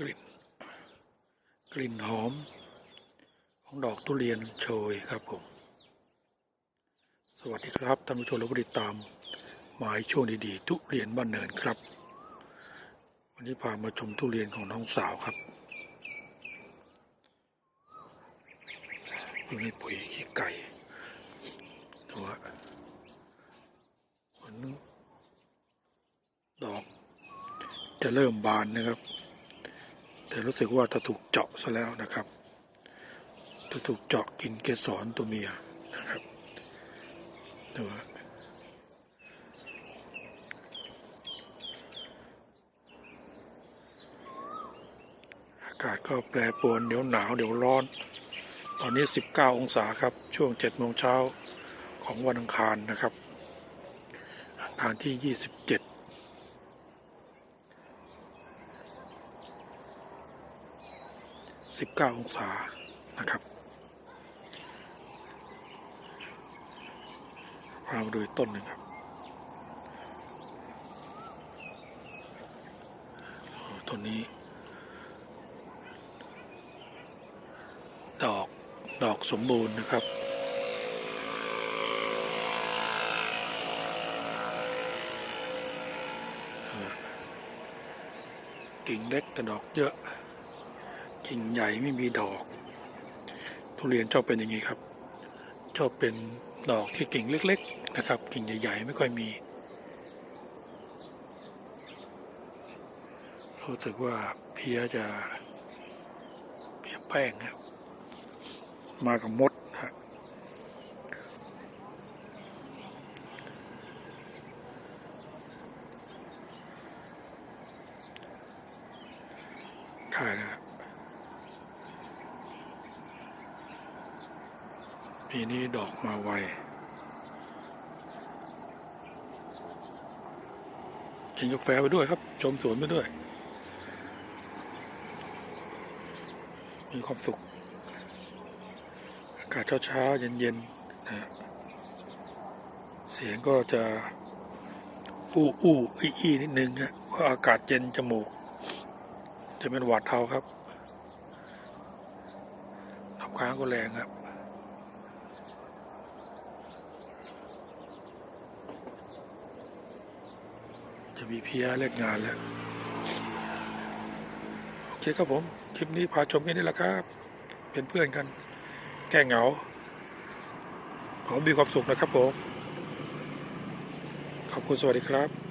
กลิ่น กลิ่นหอม ของดอกทุเรียนโชยครับผม สวัสดีครับท่านผู้ชมและผู้ติดตาม หมายช่วงดีๆทุเรียนบ้านเนินครับ วันนี้พามาชมทุเรียนของน้องสาวครับเพิ่งให้ปุ๋ยขี้ไก่ตัวผลดอกจะเริ่มบานนะครับ แต่รู้สึกว่าจะถูกเจาะซะแล้วนะครับจะถูกเจาะกินเกสรตัวเมียนะครับดูอากาศก็แปรปรวนเดี๋ยวหนาวเดี๋ยวร้อน ตอนนี้ 19 องศาครับ ช่วง 7 โมงเช้าของวันอังคารนะครับ อังคารที่ 27 19 องศานะครับพามาดูต้นหนึ่งครับต้นนี้ ดอกดอกสมบูรณ์นะครับกิ่งเล็กแต่ดอกเยอะ กิ่งใหญ่ไม่มีดอก ทุเรียนชอบเป็นอย่างนี้ครับ ชอบเป็นดอกที่กิ่งเล็ก ๆ นะครับ กิ่งใหญ่ ๆ ไม่ค่อยมี รู้สึกว่าเพียจะเพียแป้งครับ มากับมดฮะขายนะครับ ปีนี้ดอกมาไว กินกาแฟไปด้วยครับ ชมสวนไปด้วย มีความสุข อากาศเช้าๆเย็นๆนะฮะเสียงก็จะ อู้อู้อีอีนิดนึงฮะเพราะอากาศเย็นจมูก จะเป็นหวัดเทาครับน้ำค้างก็แรงครับ จะมีเพียเลิกงานแล้ว โอเคครับผม คลิปนี้พาชมแค่นี้แหละครับ เป็นเพื่อนกัน แก้เหงา ขอมีความสุขนะครับผม ขอบคุณสวัสดีครับ